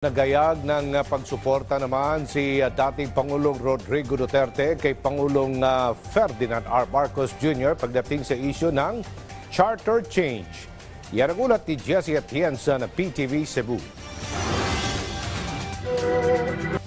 Nagayag ng uh, pagsuporta naman si uh, dating Pangulong Rodrigo Duterte kay Pangulong uh, Ferdinand R. Marcos Jr. pagdating sa isyu ng charter change. Yan ang ulat ni Jesse Atienza ng PTV Cebu.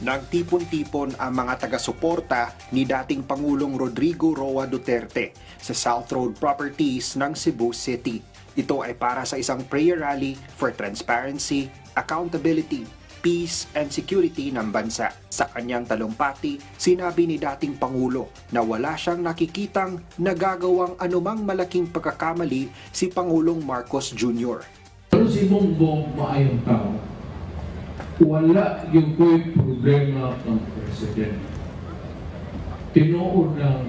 Nagtipon-tipon ang mga taga-suporta ni dating Pangulong Rodrigo Roa Duterte sa South Road Properties ng Cebu City. Ito ay para sa isang prayer rally for transparency, accountability, peace and security ng bansa. Sa kanyang talumpati, sinabi ni dating Pangulo na wala siyang nakikitang nagagawang anumang malaking pagkakamali si Pangulong Marcos Jr. Pero si Bongbong maayong tao. Wala yung ko'y problema ng president. Tinuod ng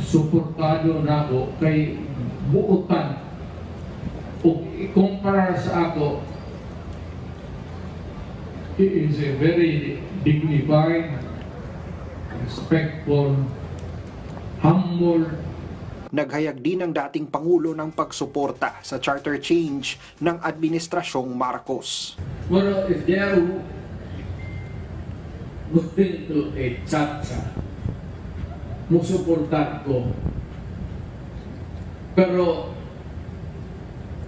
suportado na ako kay buutan o ikumpara sa ako he is a very dignified, respectful, humble, Naghayag din ang dating Pangulo ng pagsuporta sa charter change ng Administrasyong Marcos. Well, if they are going to a chatsa, musuportar ko. Pero,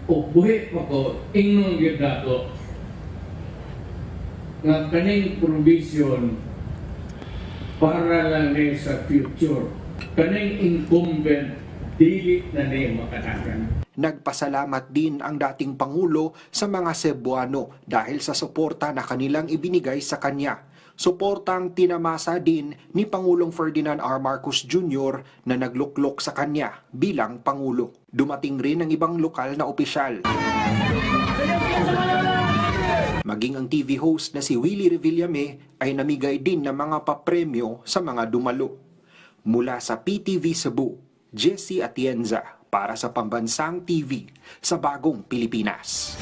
o buhi pa ko, ingnon gyud nato nga kaning provision para lang ni sa future. Kaning incumbent, dili na ni makatagan. Nagpasalamat din ang dating Pangulo sa mga Cebuano dahil sa suporta na kanilang ibinigay sa kanya. Suportang tinamasa din ni Pangulong Ferdinand R. Marcos Jr. na nagluklok sa kanya bilang Pangulo. Dumating rin ang ibang lokal na opisyal. Maging ang TV host na si Willie Revillame ay namigay din ng mga papremyo sa mga dumalo. Mula sa PTV Cebu, Jesse Atienza para sa Pambansang TV sa Bagong Pilipinas.